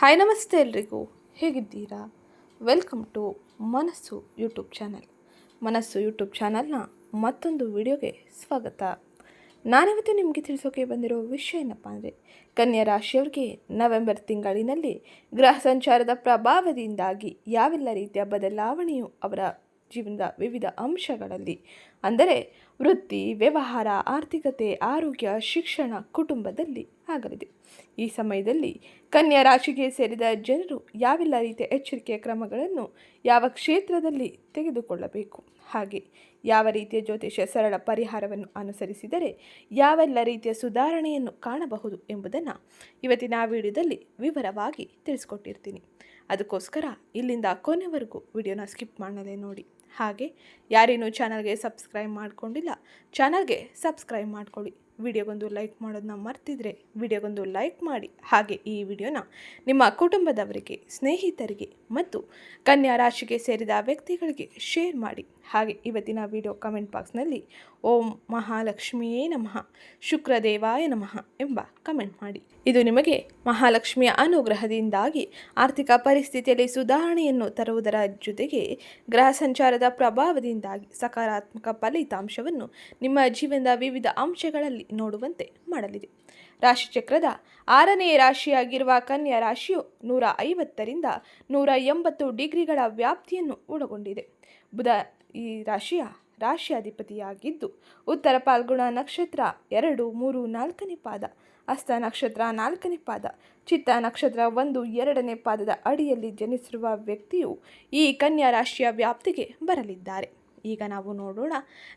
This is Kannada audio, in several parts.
ಹಾಯ್ ನಮಸ್ತೆ ಎಲ್ರಿಗೂ. ಹೇಗಿದ್ದೀರಾ? Welcome to Manassu YouTube channel Manassu YouTube ಚಾನಲ್ನ ಮತ್ತೊಂದು ವಿಡಿಯೋಗೆ ಸ್ವಾಗತ. ನಾನಿವತ್ತು ನಿಮಗೆ ತಿಳಿಸೋಕೆ ಬಂದಿರೋ ವಿಷಯ ಏನಪ್ಪ ಅಂದರೆ, ಕನ್ಯಾ ರಾಶಿಯವರಿಗೆ ನವೆಂಬರ್ ತಿಂಗಳಿನಲ್ಲಿ ಗ್ರಹ ಸಂಚಾರದ ಪ್ರಭಾವದಿಂದಾಗಿ ಯಾವೆಲ್ಲ ರೀತಿಯ ಬದಲಾವಣೆಯು ಅವರ ಜೀವನದ ವಿವಿಧ ಅಂಶಗಳಲ್ಲಿ, ಅಂದರೆ ವೃತ್ತಿ, ವ್ಯವಹಾರ, ಆರ್ಥಿಕತೆ, ಆರೋಗ್ಯ, ಶಿಕ್ಷಣ, ಕುಟುಂಬದಲ್ಲಿ ಆಗಲಿದೆ. ಈ ಸಮಯದಲ್ಲಿ ಕನ್ಯಾ ರಾಶಿಗೆ ಸೇರಿದ ಜನರು ಯಾವೆಲ್ಲ ರೀತಿಯ ಎಚ್ಚರಿಕೆಯ ಕ್ರಮಗಳನ್ನು ಯಾವ ಕ್ಷೇತ್ರದಲ್ಲಿ ತೆಗೆದುಕೊಳ್ಳಬೇಕು? ಹಾಗೆ ಯಾವ ರೀತಿಯ ಜ್ಯೋತಿಷ ಸರಳ ಪರಿಹಾರವನ್ನು ಅನುಸರಿಸಿದರೆ ಯಾವೆಲ್ಲ ರೀತಿಯ ಸುಧಾರಣೆಯನ್ನು ಕಾಣಬಹುದು ಎಂಬುದನ್ನು ಇವತ್ತಿನ ವಿಡಿಯೋದಲ್ಲಿ ವಿವರವಾಗಿ ತಿಳಿಸ್ಕೊಟ್ಟಿರ್ತೀನಿ. ಅದಕ್ಕೋಸ್ಕರ ಇಲ್ಲಿಂದ ಕೊನೆವರೆಗೂ ವಿಡಿಯೋನ ಸ್ಕಿಪ್ ಮಾಡಲೇ ನೋಡಿ. ಹಾಗೆ ಯಾರೇನು ಚಾನಲ್ಗೆ ಸಬ್ಸ್ಕ್ರೈಬ್ ಮಾಡಿಕೊಂಡಿಲ್ಲ, ಚಾನಲ್ಗೆ ಸಬ್ಸ್ಕ್ರೈಬ್ ಮಾಡ್ಕೊಳ್ಳಿ. ವಿಡಿಯೋಗೊಂದು ಲೈಕ್ ಮಾಡೋದನ್ನ ಮರ್ತಿದ್ರೆ ವಿಡಿಯೋಗೊಂದು ಲೈಕ್ ಮಾಡಿ. ಹಾಗೆ ಈ ವಿಡಿಯೋನ ನಿಮ್ಮ ಕುಟುಂಬದವರಿಗೆ, ಸ್ನೇಹಿತರಿಗೆ ಮತ್ತು ಕನ್ಯಾ ರಾಶಿಗೆ ಸೇರಿದ ವ್ಯಕ್ತಿಗಳಿಗೆ ಶೇರ್ ಮಾಡಿ. ಹಾಗೆ ಇವತ್ತಿನ ವಿಡಿಯೋ ಕಮೆಂಟ್ ಬಾಕ್ಸ್ನಲ್ಲಿ ಓಂ ಮಹಾಲಕ್ಷ್ಮಿಯೇ ನಮಃ, ಶುಕ್ರದೇವಾಯ ನಮಃ ಎಂಬ ಕಮೆಂಟ್ ಮಾಡಿ. ಇದು ನಿಮಗೆ ಮಹಾಲಕ್ಷ್ಮಿಯ ಅನುಗ್ರಹದಿಂದಾಗಿ ಆರ್ಥಿಕ ಪರಿಸ್ಥಿತಿಯಲ್ಲಿ ಸುಧಾರಣೆಯನ್ನು ತರುವುದರ ಜೊತೆಗೆ ಗ್ರಹ ಸಂಚಾರದ ಪ್ರಭಾವದಿಂದಾಗಿ ಸಕಾರಾತ್ಮಕ ಫಲಿತಾಂಶವನ್ನು ನಿಮ್ಮ ಜೀವನದ ವಿವಿಧ ಅಂಶಗಳಲ್ಲಿ ನೋಡುವಂತೆ ಮಾಡಲಿದೆ. ರಾಶಿಚಕ್ರದ ಆರನೇ ರಾಶಿಯಾಗಿರುವ ಕನ್ಯಾ ರಾಶಿಯು ನೂರ ಐವತ್ತರಿಂದ ನೂರ ಎಂಬತ್ತು ಡಿಗ್ರಿಗಳ ವ್ಯಾಪ್ತಿಯನ್ನು ಒಳಗೊಂಡಿದೆ. ಬುಧ ಈ ರಾಶಿಯ ರಾಶಿಯಾಧಿಪತಿಯಾಗಿದ್ದು, ಉತ್ತರ ಪಾಲ್ಗುಣ ನಕ್ಷತ್ರ ಎರಡು, ಮೂರು, ನಾಲ್ಕನೇ ಪಾದ ಹಸ್ತ ನಕ್ಷತ್ರ ನಾಲ್ಕನೇ ಪಾದ, ಚಿತ್ತ ನಕ್ಷತ್ರ ಒಂದು, ಎರಡನೇ ಪಾದದ ಅಡಿಯಲ್ಲಿ ಜನಿಸಿರುವ ವ್ಯಕ್ತಿಯು ಈ ಕನ್ಯಾ ರಾಶಿಯ ವ್ಯಾಪ್ತಿಗೆ ಬರಲಿದ್ದಾರೆ. ಈಗ ನಾವು ನೋಡೋಣ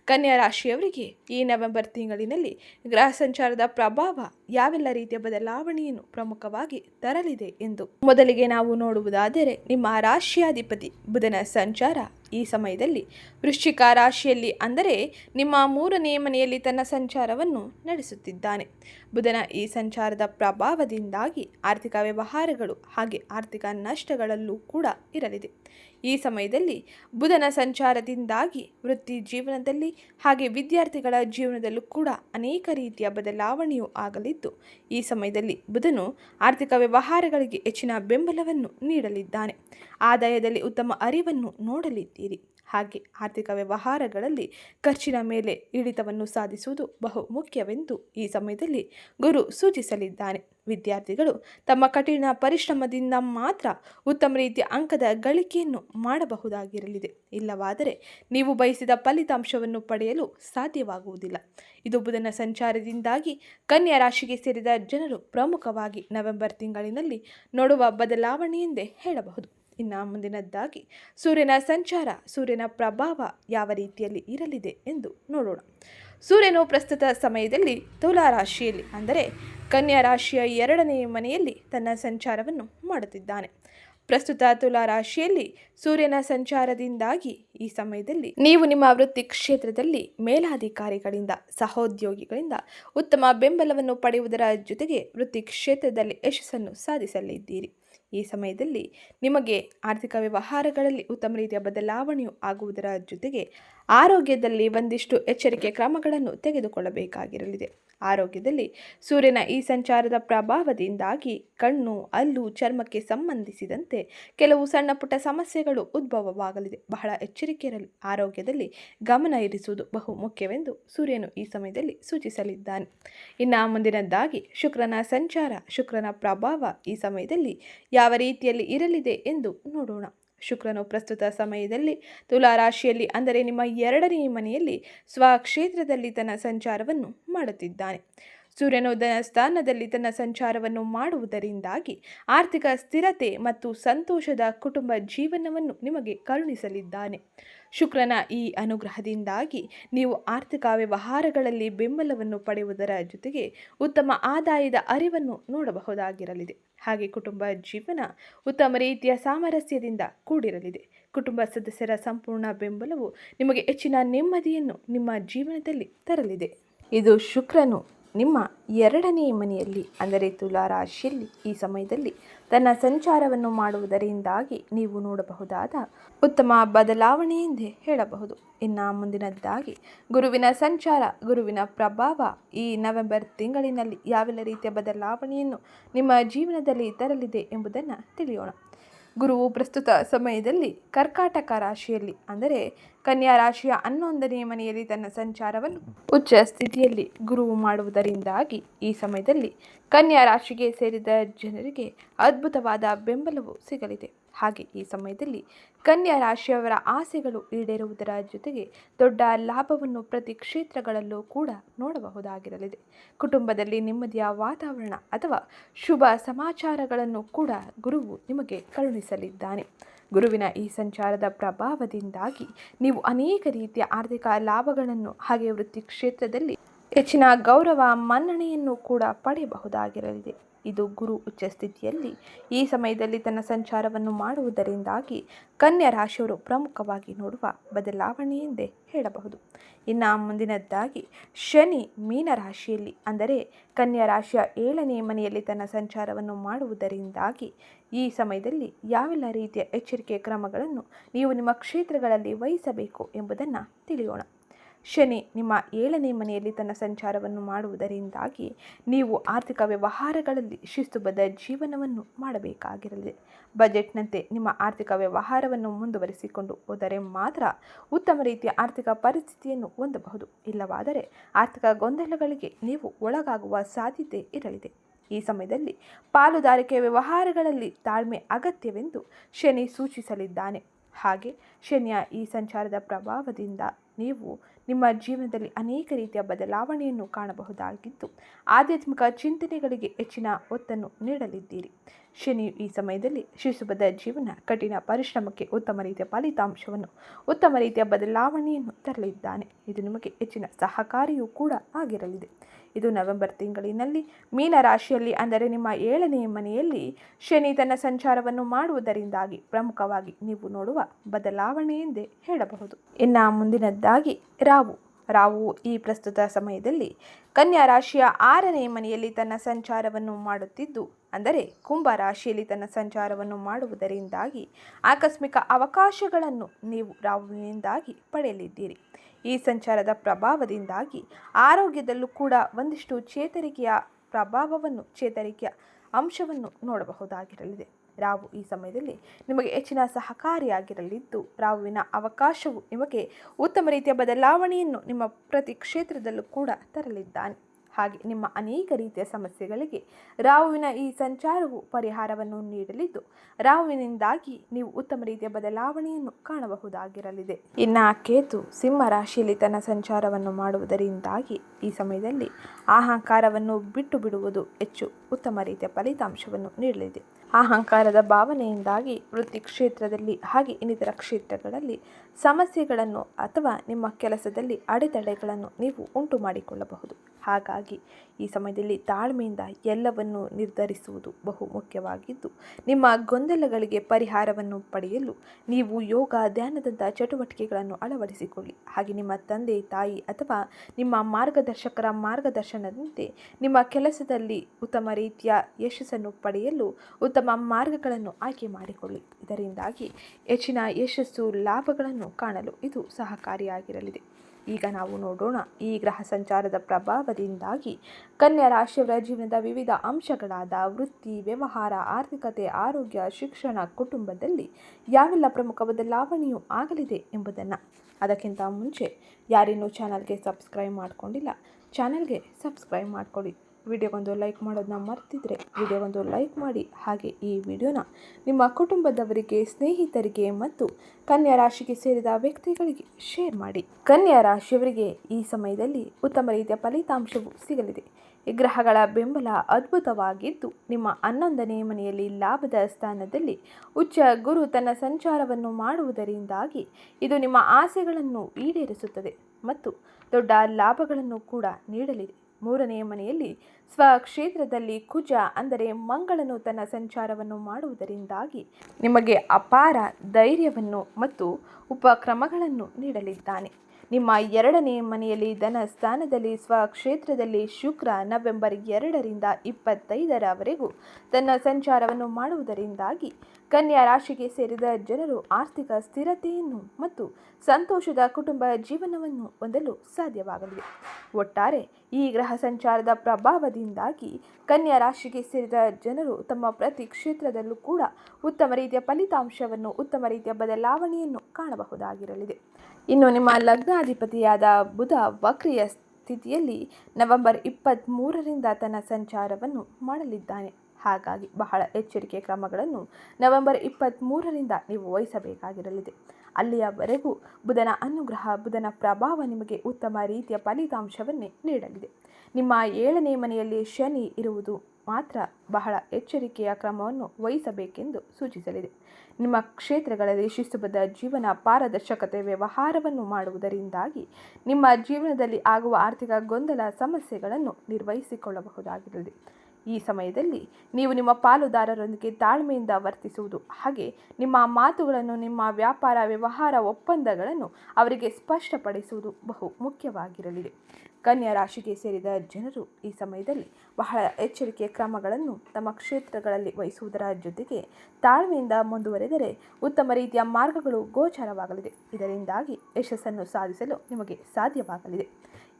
ಕನ್ಯಾ ರಾಶಿಯವರಿಗೆ ಈ ನವೆಂಬರ್ ತಿಂಗಳಿನಲ್ಲಿ ಗ್ರಹ ಸಂಚಾರದ ಪ್ರಭಾವ ಯಾವೆಲ್ಲ ರೀತಿಯ ಬದಲಾವಣೆಯನ್ನು ಪ್ರಮುಖವಾಗಿ ತರಲಿದೆ ಎಂದು. ಮೊದಲಿಗೆ ನಾವು ನೋಡುವುದಾದರೆ ನಿಮ್ಮ ರಾಶಿಯಾಧಿಪತಿ ಬುಧನ ಸಂಚಾರ ಈ ಸಮಯದಲ್ಲಿ ವೃಶ್ಚಿಕ ರಾಶಿಯಲ್ಲಿ ಅಂದರೆ ನಿಮ್ಮ ಮೂರನೇ ಮನೆಯಲ್ಲಿ ತನ್ನ ಸಂಚಾರವನ್ನು ನಡೆಸುತ್ತಿದ್ದಾನೆ. ಬುಧನ ಈ ಸಂಚಾರದ ಪ್ರಭಾವದಿಂದಾಗಿ ಆರ್ಥಿಕ ವ್ಯವಹಾರಗಳು ಹಾಗೆ ಆರ್ಥಿಕ ನಷ್ಟಗಳಲ್ಲೂ ಕೂಡ ಇರಲಿದೆ. ಈ ಸಮಯದಲ್ಲಿ ಬುಧನ ಸಂಚಾರದಿಂದಾಗಿ ವೃತ್ತಿ ಜೀವನದಲ್ಲಿ ಹಾಗೆ ವಿದ್ಯಾರ್ಥಿಗಳ ಜೀವನದಲ್ಲೂ ಕೂಡ ಅನೇಕ ರೀತಿಯ ಬದಲಾವಣೆಯೂ ಆಗಲಿದ್ದು, ಈ ಸಮಯದಲ್ಲಿ ಬುಧನು ಆರ್ಥಿಕ ವ್ಯವಹಾರಗಳಿಗೆ ಹೆಚ್ಚಿನ ಬೆಂಬಲವನ್ನು ನೀಡಲಿದ್ದಾನೆ. ಆದಾಯದಲ್ಲಿ ಉತ್ತಮ ಅರಿವನ್ನು ನೋಡಲಿದ್ದೀರಿ. ಹಾಗೆ ಆರ್ಥಿಕ ವ್ಯವಹಾರಗಳಲ್ಲಿ ಖರ್ಚಿನ ಮೇಲೆ ಇಳಿತವನ್ನು ಸಾಧಿಸುವುದು ಬಹು ಮುಖ್ಯವೆಂದು ಈ ಸಮಯದಲ್ಲಿ ಗುರು ಸೂಚಿಸಲಿದ್ದಾನೆ. ವಿದ್ಯಾರ್ಥಿಗಳು ತಮ್ಮ ಕಠಿಣ ಪರಿಶ್ರಮದಿಂದ ಮಾತ್ರ ಉತ್ತಮ ರೀತಿಯ ಅಂಕದ ಗಳಿಕೆಯನ್ನು ಮಾಡಬಹುದಾಗಿರಲಿದೆ. ಇಲ್ಲವಾದರೆ ನೀವು ಬಯಸಿದ ಫಲಿತಾಂಶವನ್ನು ಪಡೆಯಲು ಸಾಧ್ಯವಾಗುವುದಿಲ್ಲ. ಇದು ಬುಧನ ಸಂಚಾರದಿಂದಾಗಿ ಕನ್ಯಾ ರಾಶಿಗೆ ಸೇರಿದ ಜನರು ಪ್ರಮುಖವಾಗಿ ನವೆಂಬರ್ ತಿಂಗಳಿನಲ್ಲಿ ನೋಡುವ ಬದಲಾವಣೆಯೆಂದೇ ಹೇಳಬಹುದು. ಇನ್ನು ಮುಂದಿನದ್ದಾಗಿ ಸೂರ್ಯನ ಸಂಚಾರ, ಸೂರ್ಯನ ಪ್ರಭಾವ ಯಾವ ರೀತಿಯಲ್ಲಿ ಇರಲಿದೆ ಎಂದು ನೋಡೋಣ. ಸೂರ್ಯನು ಪ್ರಸ್ತುತ ಸಮಯದಲ್ಲಿ ತುಲಾ ರಾಶಿಯಲ್ಲಿ, ಅಂದರೆ ಕನ್ಯಾ ರಾಶಿಯ ಎರಡನೇ ಮನೆಯಲ್ಲಿ ತನ್ನ ಸಂಚಾರವನ್ನು ಮಾಡುತ್ತಿದ್ದಾನೆ. ಪ್ರಸ್ತುತ ತುಲಾ ರಾಶಿಯಲ್ಲಿ ಸೂರ್ಯನ ಸಂಚಾರದಿಂದಾಗಿ ಈ ಸಮಯದಲ್ಲಿ ನೀವು ನಿಮ್ಮ ವೃತ್ತಿ ಕ್ಷೇತ್ರದಲ್ಲಿ ಮೇಲಾಧಿಕಾರಿಗಳಿಂದ, ಸಹೋದ್ಯೋಗಿಗಳಿಂದ ಉತ್ತಮ ಬೆಂಬಲವನ್ನು ಪಡೆಯುವುದರ ಜೊತೆಗೆ ವೃತ್ತಿ ಕ್ಷೇತ್ರದಲ್ಲಿ ಯಶಸ್ಸನ್ನು ಸಾಧಿಸಲಿದ್ದೀರಿ. ಈ ಸಮಯದಲ್ಲಿ ನಿಮಗೆ ಆರ್ಥಿಕ ವ್ಯವಹಾರಗಳಲ್ಲಿ ಉತ್ತಮ ರೀತಿಯ ಬದಲಾವಣೆಯು ಆಗುವುದರ ಜೊತೆಗೆ ಆರೋಗ್ಯದಲ್ಲಿ ಒಂದಿಷ್ಟು ಎಚ್ಚರಿಕೆ ಕ್ರಮಗಳನ್ನು ತೆಗೆದುಕೊಳ್ಳಬೇಕಾಗಿರಲಿದೆ. ಆರೋಗ್ಯದಲ್ಲಿ ಸೂರ್ಯನ ಈ ಸಂಚಾರದ ಪ್ರಭಾವದಿಂದಾಗಿ ಕಣ್ಣು, ಅಲ್ಲು, ಚರ್ಮಕ್ಕೆ ಸಂಬಂಧಿಸಿದಂತೆ ಕೆಲವು ಸಣ್ಣ ಪುಟ್ಟ ಸಮಸ್ಯೆಗಳು ಉದ್ಭವವಾಗಲಿದೆ. ಬಹಳ ಎಚ್ಚರಿಕೆ ಆರೋಗ್ಯದಲ್ಲಿ ಗಮನ ಇರಿಸುವುದು ಬಹು ಮುಖ್ಯವೆಂದು ಸೂರ್ಯನು ಈ ಸಮಯದಲ್ಲಿ ಸೂಚಿಸಲಿದ್ದಾನೆ. ಇನ್ನು ಮುಂದಿನದ್ದಾಗಿ, ಶುಕ್ರನ ಸಂಚಾರ, ಶುಕ್ರನ ಪ್ರಭಾವ ಈ ಸಮಯದಲ್ಲಿ ಯಾವ ರೀತಿಯಲ್ಲಿ ಇರಲಿದೆ ಎಂದು ನೋಡೋಣ. ಶುಕ್ರನು ಪ್ರಸ್ತುತ ಸಮಯದಲ್ಲಿ ತುಲಾ ರಾಶಿಯಲ್ಲಿ ಅಂದರೆ ನಿಮ್ಮ ಎರಡನೇ ಮನೆಯಲ್ಲಿ ಸ್ವಕ್ಷೇತ್ರದಲ್ಲಿ ತನ್ನ ಸಂಚಾರವನ್ನು ಮಾಡುತ್ತಿದ್ದಾನೆ. ಸೂರ್ಯನು ಸ್ಥಾನದಲ್ಲಿ ತನ್ನ ಸಂಚಾರವನ್ನು ಮಾಡುವುದರಿಂದಾಗಿ ಆರ್ಥಿಕ ಸ್ಥಿರತೆ ಮತ್ತು ಸಂತೋಷದ ಕುಟುಂಬ ಜೀವನವನ್ನು ನಿಮಗೆ ಕರುಣಿಸಲಿದ್ದಾನೆ. ಶುಕ್ರನ ಈ ಅನುಗ್ರಹದಿಂದಾಗಿ ನೀವು ಆರ್ಥಿಕ ವ್ಯವಹಾರಗಳಲ್ಲಿ ಬೆಂಬಲವನ್ನು ಪಡೆಯುವುದರ ಜೊತೆಗೆ ಉತ್ತಮ ಆದಾಯದ ಅರಿವನ್ನು ನೋಡಬಹುದಾಗಿರಲಿದೆ. ಹಾಗೆ ಕುಟುಂಬ ಜೀವನ ಉತ್ತಮ ರೀತಿಯ ಸಾಮರಸ್ಯದಿಂದ ಕೂಡಿರಲಿದೆ. ಕುಟುಂಬ ಸದಸ್ಯರ ಸಂಪೂರ್ಣ ಬೆಂಬಲವು ನಿಮಗೆ ಹೆಚ್ಚಿನ ನೆಮ್ಮದಿಯನ್ನು ನಿಮ್ಮ ಜೀವನದಲ್ಲಿ ತರಲಿದೆ. ಇದು ಶುಕ್ರನು ನಿಮ್ಮ ಎರಡನೇ ಮನೆಯಲ್ಲಿ, ಅಂದರೆ ತುಲಾರಾಶಿಯಲ್ಲಿ, ಈ ಸಮಯದಲ್ಲಿ ತನ್ನ ಸಂಚಾರವನ್ನು ಮಾಡುವುದರಿಂದಾಗಿ ನೀವು ನೋಡಬಹುದಾದ ಉತ್ತಮ ಬದಲಾವಣೆ ಎಂದೇ ಹೇಳಬಹುದು. ಇನ್ನು ಮುಂದಿನದ್ದಾಗಿ ಗುರುವಿನ ಸಂಚಾರ, ಗುರುವಿನ ಪ್ರಭಾವ ಈ ನವೆಂಬರ್ ತಿಂಗಳಿನಲ್ಲಿ ಯಾವೆಲ್ಲ ರೀತಿಯ ಬದಲಾವಣೆಯನ್ನು ನಿಮ್ಮ ಜೀವನದಲ್ಲಿ ತರಲಿದೆ ಎಂಬುದನ್ನು ತಿಳಿಯೋಣ. ಗುರುವು ಪ್ರಸ್ತುತ ಸಮಯದಲ್ಲಿ ಕರ್ಕಾಟಕ ರಾಶಿಯಲ್ಲಿ, ಅಂದರೆ ಕನ್ಯಾ ರಾಶಿಯ ಹನ್ನೊಂದನೇ ಮನೆಯಲ್ಲಿ ತನ್ನ ಸಂಚಾರವನ್ನು ಉಚ್ಚ ಸ್ಥಿತಿಯಲ್ಲಿ ಗುರುವು ಮಾಡುವುದರಿಂದಾಗಿ ಈ ಸಮಯದಲ್ಲಿ ಕನ್ಯಾ ರಾಶಿಗೆ ಸೇರಿದ ಜನರಿಗೆ ಅದ್ಭುತವಾದ ಬೆಂಬಲವು ಸಿಗಲಿದೆ. ಹಾಗೆ ಈ ಸಮಯದಲ್ಲಿ ಕನ್ಯಾ ರಾಶಿಯವರ ಆಸೆಗಳು ಈಡೇರುವುದರ ಜೊತೆಗೆ ದೊಡ್ಡ ಲಾಭವನ್ನು ಪ್ರತಿ ಕ್ಷೇತ್ರಗಳಲ್ಲೂ ಕೂಡ ನೋಡಬಹುದಾಗಿರಲಿದೆ. ಕುಟುಂಬದಲ್ಲಿ ನೆಮ್ಮದಿಯ ವಾತಾವರಣ ಅಥವಾ ಶುಭ ಸಮಾಚಾರಗಳನ್ನು ಕೂಡ ಗುರುವು ನಿಮಗೆ ಕರುಣಿಸಲಿದ್ದಾನೆ. ಗುರುವಿನ ಈ ಸಂಚಾರದ ಪ್ರಭಾವದಿಂದಾಗಿ ನೀವು ಅನೇಕ ರೀತಿಯ ಆರ್ಥಿಕ ಲಾಭಗಳನ್ನು ಹಾಗೆ ವೃತ್ತಿ ಕ್ಷೇತ್ರದಲ್ಲಿ ಹೆಚ್ಚಿನ ಗೌರವ ಮನ್ನಣೆಯನ್ನು ಕೂಡ ಪಡೆಯಬಹುದಾಗಿರಲಿದೆ. ಇದು ಗುರು ಉಚ್ಚ ಸ್ಥಿತಿಯಲ್ಲಿ ಈ ಸಮಯದಲ್ಲಿ ತನ್ನ ಸಂಚಾರವನ್ನು ಮಾಡುವುದರಿಂದಾಗಿ ಕನ್ಯಾ ರಾಶಿಯವರು ಪ್ರಮುಖವಾಗಿ ನೋಡುವ ಬದಲಾವಣೆ ಎಂದೇ ಹೇಳಬಹುದು. ಇನ್ನು ಮುಂದಿನದ್ದಾಗಿ ಶನಿ ಮೀನ ರಾಶಿಯಲ್ಲಿ, ಅಂದರೆ ಕನ್ಯಾ ರಾಶಿಯ ಏಳನೇ ಮನೆಯಲ್ಲಿ ತನ್ನ ಸಂಚಾರವನ್ನು ಮಾಡುವುದರಿಂದಾಗಿ ಈ ಸಮಯದಲ್ಲಿ ಯಾವೆಲ್ಲ ರೀತಿಯ ಎಚ್ಚರಿಕೆ ಕ್ರಮಗಳನ್ನು ನೀವು ನಿಮ್ಮ ಕ್ಷೇತ್ರಗಳಲ್ಲಿ ವಹಿಸಬೇಕು ಎಂಬುದನ್ನು ತಿಳಿಯೋಣ. ಶನಿ ನಿಮ್ಮ ಏಳನೇ ಮನೆಯಲ್ಲಿ ತನ್ನ ಸಂಚಾರವನ್ನು ಮಾಡುವುದರಿಂದಾಗಿ ನೀವು ಆರ್ಥಿಕ ವ್ಯವಹಾರಗಳಲ್ಲಿ ಶಿಸ್ತುಬದ್ಧ ಜೀವನವನ್ನು ಮಾಡಬೇಕಾಗಿರಲಿದೆ ಬಜೆಟ್ನಂತೆ ನಿಮ್ಮ ಆರ್ಥಿಕ ವ್ಯವಹಾರವನ್ನು ಮುಂದುವರಿಸಿಕೊಂಡು ಹೋದರೆ ಮಾತ್ರ ಉತ್ತಮ ರೀತಿಯ ಆರ್ಥಿಕ ಪರಿಸ್ಥಿತಿಯನ್ನು ಹೊಂದಬಹುದು. ಇಲ್ಲವಾದರೆ ಆರ್ಥಿಕ ಗೊಂದಲಗಳಿಗೆ ನೀವು ಒಳಗಾಗುವ ಸಾಧ್ಯತೆ ಇರಲಿದೆ. ಈ ಸಮಯದಲ್ಲಿ ಪಾಲುದಾರಿಕೆ ವ್ಯವಹಾರಗಳಲ್ಲಿ ತಾಳ್ಮೆ ಅಗತ್ಯವೆಂದು ಶನಿ ಸೂಚಿಸಲಿದ್ದಾನೆ. ಹಾಗೆ ಶನಿಯ ಈ ಸಂಚಾರದ ಪ್ರಭಾವದಿಂದ ನೀವು ನಿಮ್ಮ ಜೀವನದಲ್ಲಿ ಅನೇಕ ರೀತಿಯ ಬದಲಾವಣೆಯನ್ನು ಕಾಣಬಹುದಾಗಿದ್ದು, ಆಧ್ಯಾತ್ಮಿಕ ಚಿಂತನೆಗಳಿಗೆ ಹೆಚ್ಚಿನ ಒತ್ತನ್ನು ನೀಡಲಿದ್ದೀರಿ. ಶನಿಯು ಈ ಸಮಯದಲ್ಲಿ ಶಿಶುಭದ ಜೀವನ, ಕಠಿಣ ಪರಿಶ್ರಮಕ್ಕೆ ಉತ್ತಮ ರೀತಿಯ ಫಲಿತಾಂಶವನ್ನು, ಉತ್ತಮ ರೀತಿಯ ಬದಲಾವಣೆಯನ್ನು ತರಲಿದ್ದಾನೆ. ಇದು ನಿಮಗೆ ಹೆಚ್ಚಿನ ಸಹಕಾರಿಯೂ ಕೂಡ ಆಗಿರಲಿದೆ. ಇದು ನವೆಂಬರ್ ತಿಂಗಳಿನಲ್ಲಿ ಮೀನ ರಾಶಿಯಲ್ಲಿ ಅಂದರೆ ನಿಮ್ಮ ಏಳನೇ ಮನೆಯಲ್ಲಿ ಶನಿ ತನ್ನ ಸಂಚಾರವನ್ನು ಮಾಡುವುದರಿಂದಾಗಿ ಪ್ರಮುಖವಾಗಿ ನೀವು ನೋಡುವ ಬದಲಾವಣೆ ಎಂದೇ ಹೇಳಬಹುದು. ಇನ್ನು ಮುಂದಿನದ್ದಾಗಿ ರಾವು ರಾವು ಈ ಪ್ರಸ್ತುತ ಸಮಯದಲ್ಲಿ ಕನ್ಯಾ ರಾಶಿಯ ಆರನೇ ಮನೆಯಲ್ಲಿ ತನ್ನ ಸಂಚಾರವನ್ನು ಮಾಡುತ್ತಿದ್ದು, ಅಂದರೆ ಕುಂಭ ರಾಶಿಯಲ್ಲಿ ತನ್ನ ಸಂಚಾರವನ್ನು ಮಾಡುವುದರಿಂದಾಗಿ ಆಕಸ್ಮಿಕ ಅವಕಾಶಗಳನ್ನು ನೀವು ರಾಹುವಿನಿಂದಾಗಿ ಪಡೆಯಲಿದ್ದೀರಿ. ಈ ಸಂಚಾರದ ಪ್ರಭಾವದಿಂದಾಗಿ ಆರೋಗ್ಯದಲ್ಲೂ ಕೂಡ ಒಂದಿಷ್ಟು ಚೇತರಿಕೆಯ ಪ್ರಭಾವವನ್ನು, ಚೇತರಿಕೆಯ ಅಂಶವನ್ನು ನೋಡಬಹುದಾಗಿರಲಿದೆ. ರಾವು ಈ ಸಮಯದಲ್ಲಿ ನಿಮಗೆ ಹೆಚ್ಚಿನ ಸಹಕಾರಿಯಾಗಿರಲಿದ್ದು ರಾವುವಿನ ಅವಕಾಶವು ನಿಮಗೆ ಉತ್ತಮ ರೀತಿಯ ಬದಲಾವಣೆಯನ್ನು ನಿಮ್ಮ ಪ್ರತಿ ಕ್ಷೇತ್ರದಲ್ಲೂ ಕೂಡ ತರಲಿದ್ದಾನೆ. ಹಾಗೆ ನಿಮ್ಮ ಅನೇಕ ರೀತಿಯ ಸಮಸ್ಯೆಗಳಿಗೆ ರಾಹುವಿನ ಈ ಸಂಚಾರವು ಪರಿಹಾರವನ್ನು ನೀಡಲಿದ್ದು, ರಾಹುವಿನಿಂದಾಗಿ ನೀವು ಉತ್ತಮ ರೀತಿಯ ಬದಲಾವಣೆಯನ್ನು ಕಾಣಬಹುದಾಗಿರಲಿದೆ. ಇನ್ನು ಕೇತು ಸಿಂಹ ರಾಶಿಯಲ್ಲಿ ತನ್ನ ಸಂಚಾರವನ್ನು ಮಾಡುವುದರಿಂದಾಗಿ ಈ ಸಮಯದಲ್ಲಿ ಅಹಂಕಾರವನ್ನು ಬಿಟ್ಟು ಬಿಡುವುದು ಹೆಚ್ಚು ಉತ್ತಮ ರೀತಿಯ ಫಲಿತಾಂಶವನ್ನು ನೀಡಲಿದೆ. ಅಹಂಕಾರದ ಭಾವನೆಯಿಂದಾಗಿ ವೃತ್ತಿ ಕ್ಷೇತ್ರದಲ್ಲಿ ಹಾಗೆ ಇನ್ನಿತರ ಕ್ಷೇತ್ರಗಳಲ್ಲಿ ಸಮಸ್ಯೆಗಳನ್ನು ಅಥವಾ ನಿಮ್ಮ ಕೆಲಸದಲ್ಲಿ ಅಡೆತಡೆಗಳನ್ನು ನೀವು ಉಂಟು ಮಾಡಿಕೊಳ್ಳಬಹುದು. ಹಾಗಾಗಿ ಈ ಸಮಯದಲ್ಲಿ ತಾಳ್ಮೆಯಿಂದ ಎಲ್ಲವನ್ನು ನಿರ್ಧರಿಸುವುದು ಬಹು ಮುಖ್ಯವಾಗಿದ್ದು, ನಿಮ್ಮ ಗೊಂದಲಗಳಿಗೆ ಪರಿಹಾರವನ್ನು ಪಡೆಯಲು ನೀವು ಯೋಗ, ಧ್ಯಾನದಂಥ ಚಟುವಟಿಕೆಗಳನ್ನು ಅಳವಡಿಸಿಕೊಳ್ಳಿ. ಹಾಗೆ ನಿಮ್ಮ ತಂದೆ, ತಾಯಿ ಅಥವಾ ನಿಮ್ಮ ಮಾರ್ಗದರ್ಶಕರ ಮಾರ್ಗದರ್ಶನದಂತೆ ನಿಮ್ಮ ಕೆಲಸದಲ್ಲಿ ಉತ್ತಮ ರೀತಿಯ ಯಶಸ್ಸನ್ನು ಪಡೆಯಲು ಉತ್ತಮ ಮಾರ್ಗಗಳನ್ನು ಆಯ್ಕೆ ಮಾಡಿಕೊಳ್ಳಿ. ಇದರಿಂದಾಗಿ ಹೆಚ್ಚಿನ ಯಶಸ್ಸು, ಲಾಭಗಳನ್ನು ಕಾಣಲು ಇದು ಸಹಕಾರಿಯಾಗಿರಲಿದೆ. ಈಗ ನಾವು ನೋಡೋಣ ಈ ಗ್ರಹ ಸಂಚಾರದ ಪ್ರಭಾವದಿಂದಾಗಿ ಕನ್ಯಾ ರಾಶಿಯವರ ಜೀವನದ ವಿವಿಧ ಅಂಶಗಳಾದ ವೃತ್ತಿ, ವ್ಯವಹಾರ, ಆರ್ಥಿಕತೆ, ಆರೋಗ್ಯ, ಶಿಕ್ಷಣ, ಕುಟುಂಬದಲ್ಲಿ ಯಾವೆಲ್ಲ ಪ್ರಮುಖ ಬದಲಾವಣೆಯೂ ಆಗಲಿದೆ ಎಂಬುದನ್ನು. ಅದಕ್ಕಿಂತ ಮುಂಚೆ ಯಾರಿನ್ನೂ ಚಾನಲ್ಗೆ ಸಬ್ಸ್ಕ್ರೈಬ್ ಮಾಡಿಕೊಂಡಿಲ್ಲ, ಚಾನಲ್ಗೆ ಸಬ್ಸ್ಕ್ರೈಬ್ ಮಾಡಿಕೊಳ್ಳಿ. ವಿಡಿಯೋಗೊಂದು ಲೈಕ್ ಮಾಡೋದನ್ನ ಮರ್ತಿದ್ರೆ ವಿಡಿಯೋಗೊಂದು ಲೈಕ್ ಮಾಡಿ. ಹಾಗೆ ಈ ವಿಡಿಯೋನ ನಿಮ್ಮ ಕುಟುಂಬದವರಿಗೆ, ಸ್ನೇಹಿತರಿಗೆ ಮತ್ತು ಕನ್ಯಾ ರಾಶಿಗೆ ಸೇರಿದ ವ್ಯಕ್ತಿಗಳಿಗೆ ಶೇರ್ ಮಾಡಿ. ಕನ್ಯಾ ರಾಶಿಯವರಿಗೆ ಈ ಸಮಯದಲ್ಲಿ ಉತ್ತಮ ರೀತಿಯ ಫಲಿತಾಂಶವು ಸಿಗಲಿದೆ. ಈ ಗ್ರಹಗಳ ಬೆಂಬಲ ಅದ್ಭುತವಾಗಿದ್ದು, ನಿಮ್ಮ ಹನ್ನೊಂದನೇ ಮನೆಯಲ್ಲಿ ಲಾಭದ ಸ್ಥಾನದಲ್ಲಿ ಉಚ್ಚ ಗುರು ತನ್ನ ಸಂಚಾರವನ್ನು ಮಾಡುವುದರಿಂದಾಗಿ ಇದು ನಿಮ್ಮ ಆಸೆಗಳನ್ನು ಈಡೇರಿಸುತ್ತದೆ ಮತ್ತು ದೊಡ್ಡ ಲಾಭಗಳನ್ನು ಕೂಡ ನೀಡಲಿದೆ. ಮೂರನೆಯ ಮನೆಯಲ್ಲಿ ಸ್ವಕ್ಷೇತ್ರದಲ್ಲಿ ಕುಜ ಅಂದರೆ ಮಂಗಳನು ತನ್ನ ಸಂಚಾರವನ್ನು ಮಾಡುವುದರಿಂದಾಗಿ ನಿಮಗೆ ಅಪಾರ ಧೈರ್ಯವನ್ನು ಮತ್ತು ಉಪಕ್ರಮಗಳನ್ನು ನೀಡಲಿದ್ದಾನೆ. ನಿಮ್ಮ ಎರಡನೇ ಮನೆಯಲ್ಲಿ ಧನ ಸ್ಥಾನದಲ್ಲಿ ಸ್ವಕ್ಷೇತ್ರದಲ್ಲಿ ಶುಕ್ರ ನವೆಂಬರ್ ಎರಡರಿಂದ ಇಪ್ಪತ್ತೈದರವರೆಗೂ ತನ್ನ ಸಂಚಾರವನ್ನು ಮಾಡುವುದರಿಂದಾಗಿ ಕನ್ಯಾ ರಾಶಿಗೆ ಸೇರಿದ ಜನರು ಆರ್ಥಿಕ ಸ್ಥಿರತೆಯನ್ನು ಮತ್ತು ಸಂತೋಷದ ಕುಟುಂಬ ಜೀವನವನ್ನು ಹೊಂದಲು ಸಾಧ್ಯವಾಗಲಿದೆ. ಒಟ್ಟಾರೆ ಈ ಗ್ರಹ ಸಂಚಾರದ ಪ್ರಭಾವದಿಂದಾಗಿ ಕನ್ಯಾ ರಾಶಿಗೆ ಸೇರಿದ ಜನರು ತಮ್ಮ ಪ್ರತಿ ಕ್ಷೇತ್ರದಲ್ಲೂ ಕೂಡ ಉತ್ತಮ ರೀತಿಯ ಫಲಿತಾಂಶವನ್ನು, ಉತ್ತಮ ರೀತಿಯ ಬದಲಾವಣೆಯನ್ನು ಕಾಣಬಹುದಾಗಿರಲಿದೆ. ಇನ್ನು ನಿಮ್ಮ ಲಗ್ನಾಧಿಪತಿಯಾದ ಬುಧ ವಕ್ರಿಯ ಸ್ಥಿತಿಯಲ್ಲಿ ನವೆಂಬರ್ ಇಪ್ಪತ್ತ್ಮೂರರಿಂದ ತನ್ನ ಸಂಚಾರವನ್ನು ಮಾಡಲಿದ್ದಾನೆ. ಹಾಗಾಗಿ ಬಹಳ ಎಚ್ಚರಿಕೆ ಕ್ರಮಗಳನ್ನು ನವೆಂಬರ್ ಇಪ್ಪತ್ತ್ಮೂರರಿಂದ ನೀವು ವಹಿಸಬೇಕಾಗಿರಲಿದೆ. ಅಲ್ಲಿಯವರೆಗೂ ಬುಧನ ಅನುಗ್ರಹ, ಬುಧನ ಪ್ರಭಾವ ನಿಮಗೆ ಉತ್ತಮ ರೀತಿಯ ಫಲಿತಾಂಶವನ್ನೇ ನೀಡಲಿದೆ. ನಿಮ್ಮ ಏಳನೇ ಮನೆಯಲ್ಲಿ ಶನಿ ಇರುವುದು ಮಾತ್ರ ಬಹಳ ಎಚ್ಚರಿಕೆಯ ಕ್ರಮವನ್ನು ವಹಿಸಬೇಕೆಂದು ಸೂಚಿಸಲಿದೆ. ನಿಮ್ಮ ಕ್ಷೇತ್ರಗಳಲ್ಲಿ ಶಿಸ್ತುಬದ್ಧ ಜೀವನ, ಪಾರದರ್ಶಕತೆ, ವ್ಯವಹಾರವನ್ನು ಮಾಡುವುದರಿಂದಾಗಿ ನಿಮ್ಮ ಜೀವನದಲ್ಲಿ ಆಗುವ ಆರ್ಥಿಕ ಗೊಂದಲ, ಸಮಸ್ಯೆಗಳನ್ನು ನಿರ್ವಹಿಸಿಕೊಳ್ಳಬಹುದಾಗಿರಲಿದೆ. ಈ ಸಮಯದಲ್ಲಿ ನೀವು ನಿಮ್ಮ ಪಾಲುದಾರರೊಂದಿಗೆ ತಾಳ್ಮೆಯಿಂದ ವರ್ತಿಸುವುದು. ಹಾಗೆ ನಿಮ್ಮ ಮಾತುಗಳನ್ನು, ನಿಮ್ಮ ವ್ಯಾಪಾರ, ವ್ಯವಹಾರ ಒಪ್ಪಂದಗಳನ್ನು ಅವರಿಗೆ ಸ್ಪಷ್ಟಪಡಿಸುವುದು ಬಹು ಮುಖ್ಯವಾಗಿರಲಿದೆ. ಕನ್ಯಾ ರಾಶಿಗೆ ಸೇರಿದ ಜನರು ಈ ಸಮಯದಲ್ಲಿ ಬಹಳ ಎಚ್ಚರಿಕೆಯ ಕ್ರಮಗಳನ್ನು ತಮ್ಮ ಕ್ಷೇತ್ರಗಳಲ್ಲಿ ವಹಿಸುವುದರ ಜೊತೆಗೆ ತಾಳ್ಮೆಯಿಂದ ಮುಂದುವರೆದರೆ ಉತ್ತಮ ರೀತಿಯ ಮಾರ್ಗಗಳು ಗೋಚರವಾಗಲಿದೆ. ಇದರಿಂದಾಗಿ ಯಶಸ್ಸನ್ನು ಸಾಧಿಸಲು ನಿಮಗೆ ಸಾಧ್ಯವಾಗಲಿದೆ.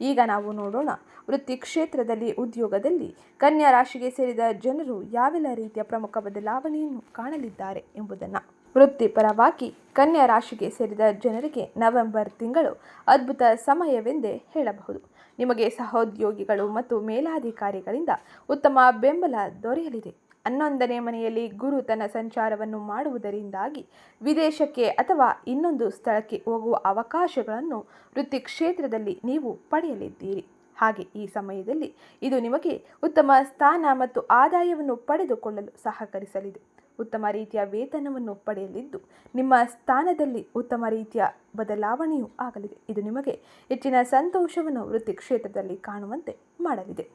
ಈಗ ನಾವು ನೋಡೋಣ. ವೃತ್ತಿ ಕ್ಷೇತ್ರದಲ್ಲಿ ಉದ್ಯೋಗದಲ್ಲಿ ಕನ್ಯಾ ರಾಶಿಗೆ ಸೇರಿದ ಜನರು ಯಾವೆಲ್ಲ ರೀತಿಯ ಪ್ರಮುಖ ಬದಲಾವಣೆಯನ್ನು ಕಾಣಲಿದ್ದಾರೆ ಎಂಬುದನ್ನು. ವೃತ್ತಿಪರವಾಗಿ ಕನ್ಯಾ ರಾಶಿಗೆ ಸೇರಿದ ಜನರಿಗೆ ನವೆಂಬರ್ ತಿಂಗಳು ಅದ್ಭುತ ಸಮಯವೆಂದೇ ಹೇಳಬಹುದು. ನಿಮಗೆ ಸಹೋದ್ಯೋಗಿಗಳು ಮತ್ತು ಮೇಲಾಧಿಕಾರಿಗಳಿಂದ ಉತ್ತಮ ಬೆಂಬಲ ದೊರೆಯಲಿದೆ. ಹನ್ನೊಂದನೇ ಮನೆಯಲ್ಲಿ ಗುರು ತನ್ನ ಸಂಚಾರವನ್ನು ಮಾಡುವುದರಿಂದಾಗಿ ವಿದೇಶಕ್ಕೆ ಅಥವಾ ಇನ್ನೊಂದು ಸ್ಥಳಕ್ಕೆ ಹೋಗುವ ಅವಕಾಶಗಳನ್ನು ವೃತ್ತಿ ಕ್ಷೇತ್ರದಲ್ಲಿ ನೀವು ಪಡೆಯಲಿದ್ದೀರಿ. ಹಾಗೆ ಈ ಸಮಯದಲ್ಲಿ ಇದು ನಿಮಗೆ ಉತ್ತಮ ಸ್ಥಾನ ಮತ್ತು ಆದಾಯವನ್ನು ಪಡೆದುಕೊಳ್ಳಲು ಸಹಕರಿಸಲಿದೆ. ಉತ್ತಮ ರೀತಿಯ ವೇತನವನ್ನು ಪಡೆಯಲಿದ್ದು, ನಿಮ್ಮ ಸ್ಥಾನದಲ್ಲಿ ಉತ್ತಮ ರೀತಿಯ ಬದಲಾವಣೆಯೂ ಆಗಲಿದೆ. ಇದು ನಿಮಗೆ ಹೆಚ್ಚಿನ ಸಂತೋಷವನ್ನು ವೃತ್ತಿ ಕ್ಷೇತ್ರದಲ್ಲಿ ಕಾಣುವಂತೆ ಮಾಡಲಿದೆ.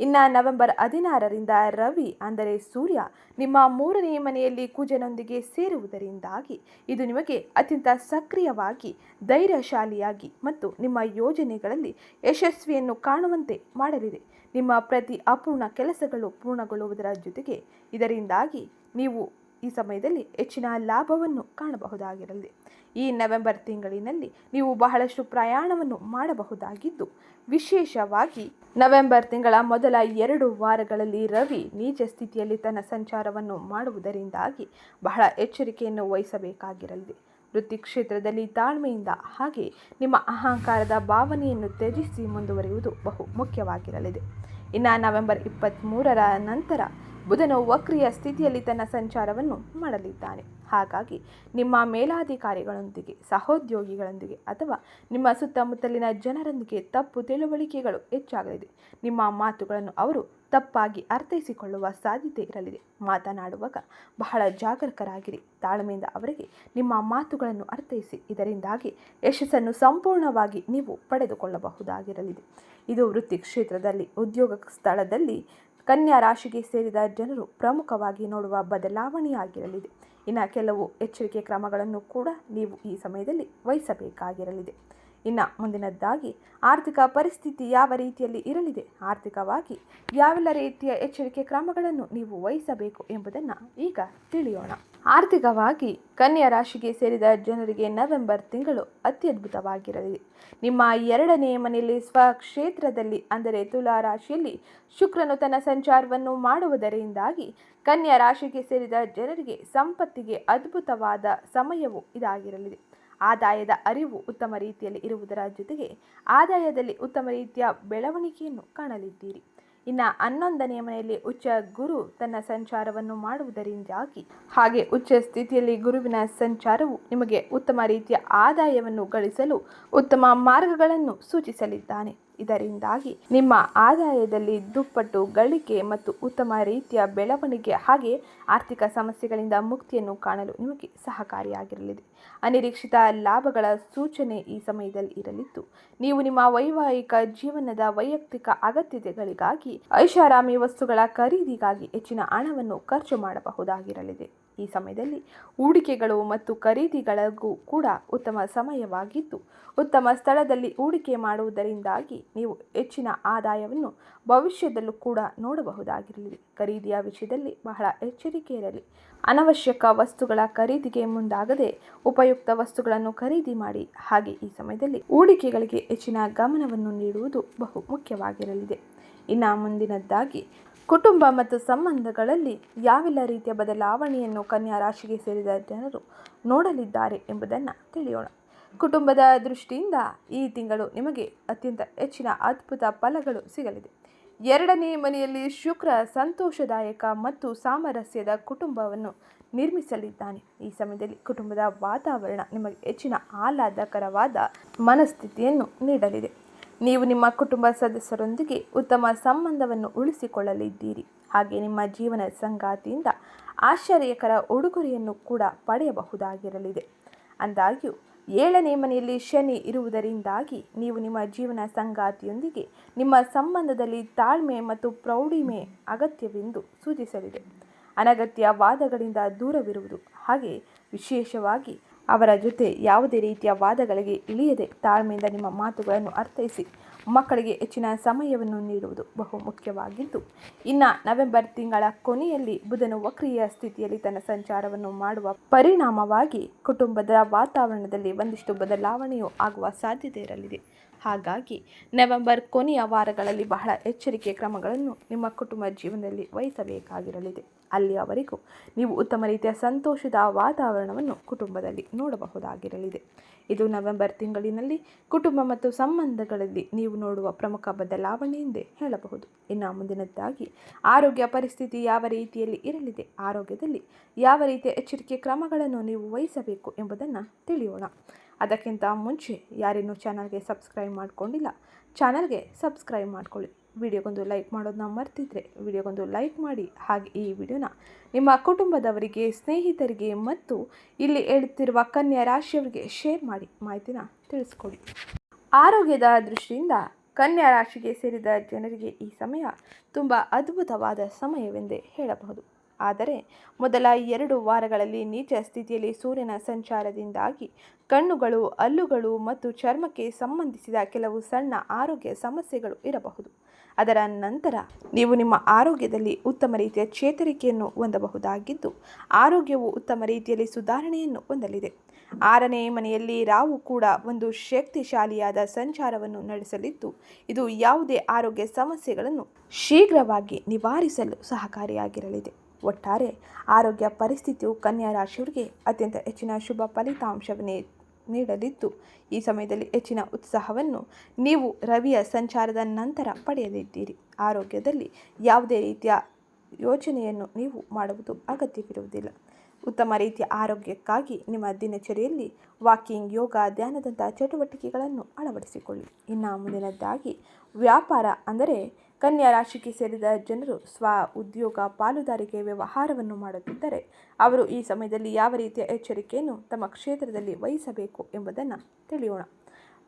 ಇನ್ನು ನವೆಂಬರ್ ಹದಿನಾರರಿಂದ ರವಿ, ಅಂದರೆ ಸೂರ್ಯ, ನಿಮ್ಮ ಮೂರನೇ ಮನೆಯಲ್ಲಿ ಕುಜನೊಂದಿಗೆ ಸೇರುವುದರಿಂದಾಗಿ ಇದು ನಿಮಗೆ ಅತ್ಯಂತ ಸಕ್ರಿಯವಾಗಿ, ಧೈರ್ಯಶಾಲಿಯಾಗಿ ಮತ್ತು ನಿಮ್ಮ ಯೋಜನೆಗಳಲ್ಲಿ ಯಶಸ್ವಿಯನ್ನು ಕಾಣುವಂತೆ ಮಾಡಲಿದೆ. ನಿಮ್ಮ ಪ್ರತಿ ಅಪೂರ್ಣ ಕೆಲಸಗಳು ಪೂರ್ಣಗೊಳ್ಳುವುದರ ಜೊತೆಗೆ ಇದರಿಂದಾಗಿ ನೀವು ಈ ಸಮಯದಲ್ಲಿ ಹೆಚ್ಚಿನ ಲಾಭವನ್ನು ಕಾಣಬಹುದಾಗಿರಲಿದೆ ಈ ನವೆಂಬರ್ ತಿಂಗಳಿನಲ್ಲಿ ನೀವು ಬಹಳಷ್ಟು ಪ್ರಯಾಣವನ್ನು ಮಾಡಬಹುದಾಗಿದ್ದು, ವಿಶೇಷವಾಗಿ ನವೆಂಬರ್ ತಿಂಗಳ ಮೊದಲ ಎರಡು ವಾರಗಳಲ್ಲಿ ರವಿ ನೀಚ ಸ್ಥಿತಿಯಲ್ಲಿ ತನ್ನ ಸಂಚಾರವನ್ನು ಮಾಡುವುದರಿಂದಾಗಿ ಬಹಳ ಎಚ್ಚರಿಕೆಯನ್ನು ವಹಿಸಬೇಕಾಗಿರಲಿದೆ ವೃತ್ತಿ ಕ್ಷೇತ್ರದಲ್ಲಿ ತಾಳ್ಮೆಯಿಂದ ಹಾಗೆ ನಿಮ್ಮ ಅಹಂಕಾರದ ಭಾವನೆಯನ್ನು ತ್ಯಜಿಸಿ ಮುಂದುವರಿಯುವುದು ಬಹು ಮುಖ್ಯವಾಗಿರಲಿದೆ. ಇನ್ನು ನವೆಂಬರ್ ಇಪ್ಪತ್ತ್ಮೂರರ ನಂತರ ಬುಧನು ವಕ್ರಿಯ ಸ್ಥಿತಿಯಲ್ಲಿ ತನ್ನ ಸಂಚಾರವನ್ನು ಮಾಡಲಿದ್ದಾನೆ. ಹಾಗಾಗಿ ನಿಮ್ಮ ಮೇಲಾಧಿಕಾರಿಗಳೊಂದಿಗೆ, ಸಹೋದ್ಯೋಗಿಗಳೊಂದಿಗೆ ಅಥವಾ ನಿಮ್ಮ ಸುತ್ತಮುತ್ತಲಿನ ಜನರೊಂದಿಗೆ ತಪ್ಪು ತಿಳುವಳಿಕೆಗಳು ಹೆಚ್ಚಾಗಲಿದೆ. ನಿಮ್ಮ ಮಾತುಗಳನ್ನು ಅವರು ತಪ್ಪಾಗಿ ಅರ್ಥೈಸಿಕೊಳ್ಳುವ ಸಾಧ್ಯತೆ ಇರಲಿದೆ. ಮಾತನಾಡುವಾಗ ಬಹಳ ಜಾಗರೂಕರಾಗಿರಿ. ತಾಳ್ಮೆಯಿಂದ ಅವರಿಗೆ ನಿಮ್ಮ ಮಾತುಗಳನ್ನು ಅರ್ಥೈಸಿ. ಇದರಿಂದಾಗಿ ಯಶಸ್ಸನ್ನು ಸಂಪೂರ್ಣವಾಗಿ ನೀವು ಪಡೆದುಕೊಳ್ಳಬಹುದಾಗಿರಲಿದೆ. ಇದು ವೃತ್ತಿ ಕ್ಷೇತ್ರದಲ್ಲಿ ಉದ್ಯೋಗ ಸ್ಥಳದಲ್ಲಿ ಕನ್ಯಾ ರಾಶಿಗೆ ಸೇರಿದ ಜನರು ಪ್ರಮುಖವಾಗಿ ನೋಡುವ ಬದಲಾವಣೆಯಾಗಿರಲಿದೆ. ಇನ್ನು ಕೆಲವು ಎಚ್ಚರಿಕೆ ಕ್ರಮಗಳನ್ನು ಕೂಡ ನೀವು ಈ ಸಮಯದಲ್ಲಿ ವಹಿಸಬೇಕಾಗಿರಲಿದೆ. ಇನ್ನು ಮುಂದಿನದ್ದಾಗಿ ಆರ್ಥಿಕ ಪರಿಸ್ಥಿತಿ ಯಾವ ರೀತಿಯಲ್ಲಿ ಇರಲಿದೆ? ಆರ್ಥಿಕವಾಗಿ ಯಾವೆಲ್ಲ ರೀತಿಯ ಎಚ್ಚರಿಕೆ ಕ್ರಮಗಳನ್ನು ನೀವು ವಹಿಸಬೇಕು ಎಂಬುದನ್ನು ಈಗ ತಿಳಿಯೋಣ. ಆರ್ಥಿಕವಾಗಿ ಕನ್ಯಾ ರಾಶಿಗೆ ಸೇರಿದ ಜನರಿಗೆ ನವೆಂಬರ್ ತಿಂಗಳು ಅತ್ಯದ್ಭುತವಾಗಿರಲಿದೆ ನಿಮ್ಮ ಎರಡನೇ ಮನೆಯಲ್ಲಿ ಸ್ವಕ್ಷೇತ್ರದಲ್ಲಿ, ಅಂದರೆ ತುಲಾ ರಾಶಿಯಲ್ಲಿ, ಶುಕ್ರನು ತನ್ನ ಸಂಚಾರವನ್ನು ಮಾಡುವುದರಿಂದಾಗಿ ಕನ್ಯಾ ರಾಶಿಗೆ ಸೇರಿದ ಜನರಿಗೆ ಸಂಪತ್ತಿಗೆ ಅದ್ಭುತವಾದ ಸಮಯವು ಇದಾಗಿರಲಿದೆ ಆದಾಯದ ಅರಿವು ಉತ್ತಮ ರೀತಿಯಲ್ಲಿ ಇರುವುದರ ಜೊತೆಗೆ ಆದಾಯದಲ್ಲಿ ಉತ್ತಮ ರೀತಿಯ ಬೆಳವಣಿಗೆಯನ್ನು ಕಾಣಲಿದ್ದೀರಿ. ಇನ್ನು ಹನ್ನೊಂದನೆಯ ಮನೆಯಲ್ಲಿ ಉಚ್ಚ ಗುರು ತನ್ನ ಸಂಚಾರವನ್ನು ಮಾಡುವುದರಿಂದಾಗಿ, ಹಾಗೆ ಉಚ್ಚ ಸ್ಥಿತಿಯಲ್ಲಿ ಗುರುವಿನ ಸಂಚಾರವು ನಿಮಗೆ ಉತ್ತಮ ರೀತಿಯ ಆದಾಯವನ್ನು ಗಳಿಸಲು ಉತ್ತಮ ಮಾರ್ಗಗಳನ್ನು ಸೂಚಿಸಲಿದ್ದಾನೆ. ಇದರಿಂದಾಗಿ ನಿಮ್ಮ ಆದಾಯದಲ್ಲಿ ದುಪ್ಪಟ್ಟು, ಗಳಿಕೆ ಮತ್ತು ಉತ್ತಮ ರೀತಿಯ ಬೆಳವಣಿಗೆ ಹಾಗೆ ಆರ್ಥಿಕ ಸಮಸ್ಯೆಗಳಿಂದ ಮುಕ್ತಿಯನ್ನು ಕಾಣಲು ನಿಮಗೆ ಸಹಕಾರಿಯಾಗಿರಲಿದೆ. ಅನಿರೀಕ್ಷಿತ ಲಾಭಗಳ ಸೂಚನೆ ಈ ಸಮಯದಲ್ಲಿ ಇರಲಿದ್ದು ನೀವು ನಿಮ್ಮ ವೈವಾಹಿಕ ಜೀವನದ ವೈಯಕ್ತಿಕ ಅಗತ್ಯತೆಗಳಿಗಾಗಿ ಐಷಾರಾಮಿ ವಸ್ತುಗಳ ಖರೀದಿಗಾಗಿ ಹೆಚ್ಚಿನ ಹಣವನ್ನು ಖರ್ಚು ಮಾಡಬಹುದಾಗಿರಲಿದೆ. ಈ ಸಮಯದಲ್ಲಿ ಹೂಡಿಕೆಗಳು ಮತ್ತು ಖರೀದಿಗಳಿಗೂ ಕೂಡ ಉತ್ತಮ ಸಮಯವಾಗಿದ್ದು, ಉತ್ತಮ ಸ್ಥಳದಲ್ಲಿ ಹೂಡಿಕೆ ಮಾಡುವುದರಿಂದಾಗಿ ನೀವು ಹೆಚ್ಚಿನ ಆದಾಯವನ್ನು ಭವಿಷ್ಯದಲ್ಲೂ ಕೂಡ ನೋಡಬಹುದಾಗಿರಲಿ. ಖರೀದಿಯ ವಿಷಯದಲ್ಲಿ ಬಹಳ ಎಚ್ಚರಿಕೆ ಇರಲಿ. ಅನವಶ್ಯಕ ವಸ್ತುಗಳ ಖರೀದಿಗೆ ಮುಂದಾಗದೆ ಉಪಯುಕ್ತ ವಸ್ತುಗಳನ್ನು ಖರೀದಿ ಮಾಡಿ. ಹಾಗೆ ಈ ಸಮಯದಲ್ಲಿ ಹೂಡಿಕೆಗಳಿಗೆ ಹೆಚ್ಚಿನ ಗಮನವನ್ನು ನೀಡುವುದು ಬಹು ಮುಖ್ಯವಾಗಿರಲಿದೆ. ಇನ್ನು ಮುಂದಿನದ್ದಾಗಿ ಕುಟುಂಬ ಮತ್ತು ಸಂಬಂಧಗಳಲ್ಲಿ ಯಾವೆಲ್ಲ ರೀತಿಯ ಬದಲಾವಣೆಯನ್ನು ಕನ್ಯಾ ರಾಶಿಗೆ ಸೇರಿದ ಜನರು ನೋಡಲಿದ್ದಾರೆ ಎಂಬುದನ್ನು ತಿಳಿಯೋಣ. ಕುಟುಂಬದ ದೃಷ್ಟಿಯಿಂದ ಈ ತಿಂಗಳು ನಿಮಗೆ ಅತ್ಯಂತ ಹೆಚ್ಚಿನ ಅದ್ಭುತ ಫಲಗಳು ಸಿಗಲಿದೆ. ಎರಡನೇ ಮನೆಯಲ್ಲಿ ಶುಕ್ರ ಸಂತೋಷದಾಯಕ ಮತ್ತು ಸಾಮರಸ್ಯದ ಕುಟುಂಬವನ್ನು ನಿರ್ಮಿಸಲಿದ್ದಾನೆ. ಈ ಸಮಯದಲ್ಲಿ ಕುಟುಂಬದ ವಾತಾವರಣ ನಿಮಗೆ ಹೆಚ್ಚಿನ ಆಹ್ಲಾದಕರವಾದ ಮನಸ್ಥಿತಿಯನ್ನು ನೀಡಲಿದೆ. ನೀವು ನಿಮ್ಮ ಕುಟುಂಬ ಸದಸ್ಯರೊಂದಿಗೆ ಉತ್ತಮ ಸಂಬಂಧವನ್ನು ಉಳಿಸಿಕೊಳ್ಳಲಿದ್ದೀರಿ. ಹಾಗೆ ನಿಮ್ಮ ಜೀವನ ಸಂಗಾತಿಯಿಂದ ಆಶ್ಚರ್ಯಕರ ಉಡುಗೊರೆಯನ್ನು ಕೂಡ ಪಡೆಯಬಹುದಾಗಿರಲಿದೆ. ಅಂದಾಗ್ಯೂ, ಏಳನೇ ಮನೆಯಲ್ಲಿ ಶನಿ ಇರುವುದರಿಂದಾಗಿ ನೀವು ನಿಮ್ಮ ಜೀವನ ಸಂಗಾತಿಯೊಂದಿಗೆ ನಿಮ್ಮ ಸಂಬಂಧದಲ್ಲಿ ತಾಳ್ಮೆ ಮತ್ತು ಪ್ರೌಢಿಮೆ ಅಗತ್ಯವೆಂದು ಸೂಚಿಸಲಿದೆ. ಅನಗತ್ಯ ವಾದಗಳಿಂದ ದೂರವಿರುವುದು. ಹಾಗೆ ವಿಶೇಷವಾಗಿ ಅವರ ಜೊತೆ ಯಾವುದೇ ರೀತಿಯ ವಾದಗಳಿಗೆ ಇಳಿಯದೆ ತಾಳ್ಮೆಯಿಂದ ನಿಮ್ಮ ಮಾತುಗಳನ್ನು ಅರ್ಥೈಸಿ, ಮಕ್ಕಳಿಗೆ ಹೆಚ್ಚಿನ ಸಮಯವನ್ನು ನೀಡುವುದು ಬಹು ಮುಖ್ಯವಾಗಿದ್ದು, ಇನ್ನು ನವೆಂಬರ್ ತಿಂಗಳ ಕೊನೆಯಲ್ಲಿ ಬುಧನು ವಕ್ರಿಯ ಸ್ಥಿತಿಯಲ್ಲಿ ತನ್ನ ಸಂಚಾರವನ್ನು ಮಾಡುವ ಪರಿಣಾಮವಾಗಿ ಕುಟುಂಬದ ವಾತಾವರಣದಲ್ಲಿ ಒಂದಿಷ್ಟು ಬದಲಾವಣೆಯೂ ಆಗುವ ಸಾಧ್ಯತೆ ಇರಲಿದೆ. ಹಾಗಾಗಿ ನವೆಂಬರ್ ಕೊನೆಯ ವಾರಗಳಲ್ಲಿ ಬಹಳ ಎಚ್ಚರಿಕೆ ಕ್ರಮಗಳನ್ನು ನಿಮ್ಮ ಕುಟುಂಬ ಜೀವನದಲ್ಲಿ ವಹಿಸಬೇಕಾಗಿರಲಿದೆ. ಅಲ್ಲಿಯವರೆಗೂ ನೀವು ಉತ್ತಮ ರೀತಿಯ ಸಂತೋಷದ ವಾತಾವರಣವನ್ನು ಕುಟುಂಬದಲ್ಲಿ ನೋಡಬಹುದಾಗಿರಲಿದೆ. ಇದು ನವೆಂಬರ್ ತಿಂಗಳಿನಲ್ಲಿ ಕುಟುಂಬ ಮತ್ತು ಸಂಬಂಧಗಳಲ್ಲಿ ನೀವು ನೋಡುವ ಪ್ರಮುಖ ಬದಲಾವಣೆ ಎಂದೇ ಹೇಳಬಹುದು. ಇನ್ನು ಮುಂದಿನದ್ದಾಗಿ ಆರೋಗ್ಯ ಪರಿಸ್ಥಿತಿ ಯಾವ ರೀತಿಯಲ್ಲಿ ಇರಲಿದೆ, ಆರೋಗ್ಯದಲ್ಲಿ ಯಾವ ರೀತಿಯ ಎಚ್ಚರಿಕೆ ಕ್ರಮಗಳನ್ನು ನೀವು ವಹಿಸಬೇಕು ಎಂಬುದನ್ನು ತಿಳಿಯೋಣ. ಅದಕ್ಕಿಂತ ಮುಂಚೆ ಯಾರೇನೂ ಚಾನಲ್ಗೆ ಸಬ್ಸ್ಕ್ರೈಬ್ ಮಾಡಿಕೊಂಡಿಲ್ಲ ಚಾನಲ್ಗೆ ಸಬ್ಸ್ಕ್ರೈಬ್ ಮಾಡ್ಕೊಳ್ಳಿ. ವಿಡಿಯೋಗೊಂದು ಲೈಕ್ ಮಾಡೋದನ್ನ ಮರ್ತಿದ್ರೆ ವಿಡಿಯೋಗೊಂದು ಲೈಕ್ ಮಾಡಿ. ಹಾಗೆ ಈ ವಿಡಿಯೋನ ನಿಮ್ಮ ಕುಟುಂಬದವರಿಗೆ, ಸ್ನೇಹಿತರಿಗೆ ಮತ್ತು ಇಲ್ಲಿ ಹೇಳುತ್ತಿರುವ ಕನ್ಯಾ ರಾಶಿಯವರಿಗೆ ಶೇರ್ ಮಾಡಿ ಮಾಹಿತಿನ ತಿಳಿಸ್ಕೊಡಿ. ಆರೋಗ್ಯದ ದೃಷ್ಟಿಯಿಂದ ಕನ್ಯಾ ರಾಶಿಗೆ ಸೇರಿದ ಜನರಿಗೆ ಈ ಸಮಯ ತುಂಬ ಅದ್ಭುತವಾದ ಸಮಯವೆಂದೇ ಹೇಳಬಹುದು. ಆದರೆ ಮೊದಲ ಎರಡು ವಾರಗಳಲ್ಲಿ ನೀಚ ಸ್ಥಿತಿಯಲ್ಲಿ ಸೂರ್ಯನ ಸಂಚಾರದಿಂದಾಗಿ ಕಣ್ಣುಗಳು ಹಲ್ಲುಗಳು ಮತ್ತು ಚರ್ಮಕ್ಕೆ ಸಂಬಂಧಿಸಿದ ಕೆಲವು ಸಣ್ಣ ಆರೋಗ್ಯ ಸಮಸ್ಯೆಗಳು ಇರಬಹುದು. ಅದರ ನಂತರ ನೀವು ನಿಮ್ಮ ಆರೋಗ್ಯದಲ್ಲಿ ಉತ್ತಮ ರೀತಿಯ ಚೇತರಿಕೆಯನ್ನು ಹೊಂದಬಹುದಾಗಿದ್ದು, ಆರೋಗ್ಯವು ಉತ್ತಮ ರೀತಿಯಲ್ಲಿ ಸುಧಾರಣೆಯನ್ನು ಹೊಂದಲಿದೆ. ಆರನೇ ಮನೆಯಲ್ಲಿ ರಾವು ಕೂಡ ಒಂದು ಶಕ್ತಿಶಾಲಿಯಾದ ಸಂಚಾರವನ್ನು ನಡೆಸಲಿದ್ದು, ಇದು ಯಾವುದೇ ಆರೋಗ್ಯ ಸಮಸ್ಯೆಗಳನ್ನು ಶೀಘ್ರವಾಗಿ ನಿವಾರಿಸಲು ಸಹಕಾರಿಯಾಗಿರಲಿದೆ. ಒಟ್ಟಾರೆ, ಆರೋಗ್ಯ ಪರಿಸ್ಥಿತಿಯು ಕನ್ಯಾ ರಾಶಿಯವರಿಗೆ ಅತ್ಯಂತ ಹೆಚ್ಚಿನ ಶುಭ ಫಲಿತಾಂಶವನ್ನೇ ನೀಡಲಿದ್ದು. ಈ ಸಮಯದಲ್ಲಿ ಹೆಚ್ಚಿನ ಉತ್ಸಾಹವನ್ನು ನೀವು ರವಿಯ ಸಂಚಾರದ ನಂತರ ಪಡೆಯಲಿದ್ದೀರಿ. ಆರೋಗ್ಯದಲ್ಲಿ ಯಾವುದೇ ರೀತಿಯ ಯೋಚನೆಯನ್ನು ನೀವು ಮಾಡುವುದು ಅಗತ್ಯವಿರುವುದಿಲ್ಲ. ಉತ್ತಮ ರೀತಿಯ ಆರೋಗ್ಯಕ್ಕಾಗಿ ನಿಮ್ಮ ದಿನಚರಿಯಲ್ಲಿ ವಾಕಿಂಗ್, ಯೋಗ, ಧ್ಯಾನದಂತಹ ಚಟುವಟಿಕೆಗಳನ್ನು ಅಳವಡಿಸಿಕೊಳ್ಳಿ. ಇನ್ನು ಮುಂದಿನದ್ದಾಗಿ ವ್ಯಾಪಾರ ಅಂದರೆ ಕನ್ಯಾ ರಾಶಿಗೆ ಸೇರಿದ ಜನರು ಸ್ವ ಉದ್ಯೋಗ ಪಾಲುದಾರಿಕೆ ವ್ಯವಹಾರವನ್ನು ಮಾಡುತ್ತಿದ್ದರೆ, ಅವರು ಈ ಸಮಯದಲ್ಲಿ ಯಾವ ರೀತಿಯ ಎಚ್ಚರಿಕೆಯನ್ನು ತಮ್ಮ ಕ್ಷೇತ್ರದಲ್ಲಿ ವಹಿಸಬೇಕು ಎಂಬುದನ್ನು ತಿಳಿಯೋಣ.